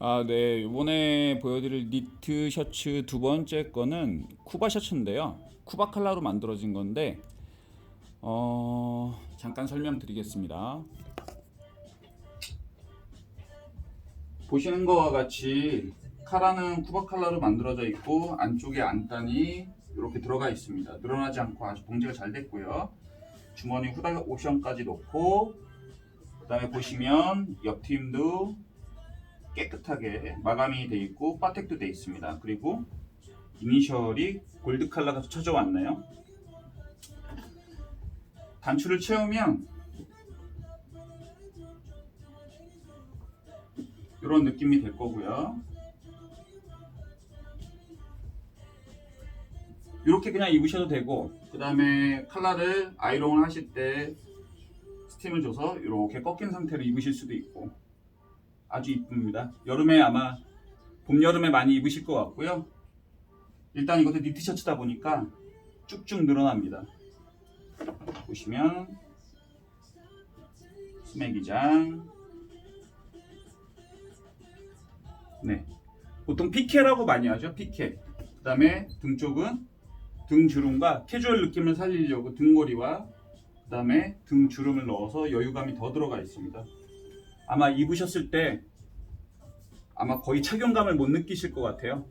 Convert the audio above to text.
아, 네. 이번에 보여드릴 니트 셔츠 두 번째 거는 쿠바 셔츠인데요. 쿠바 칼라로 만들어진 건데, 어, 잠깐 설명드리겠습니다. 보시는 거와 같이 카라는 쿠바 칼라로 만들어져 있고 안쪽에 안단이 이렇게 들어가 있습니다. 늘어나지 않고 아주 봉제가 잘 됐고요. 주머니 후다 옵션까지 놓고 그다음에 보시면 옆팀도 깨끗하게 마감이 돼 있고 바텍도 돼 있습니다. 그리고 이니셜이 골드 쳐져 왔네요. 단추를 채우면 이런 느낌이 될 거고요. 이렇게 그냥 입으셔도 되고 그 다음에 칼라를 아이롱을 하실 때 스팀을 줘서 이렇게 꺾인 상태로 입으실 수도 있고 아주 이쁩니다. 여름에 아마 봄 여름에 많이 입으실 것 같고요. 일단 이것도 니트 셔츠다 보니까 쭉쭉 늘어납니다. 보시면 스매기장 네 보통 피케라고 많이 하죠 피케 그 다음에 등 쪽은 등 주름과 캐주얼 느낌을 살리려고 등고리와 그 다음에 등 주름을 넣어서 여유감이 더 들어가 있습니다 아마 입으셨을 때 아마 거의 착용감을 못 느끼실 것 같아요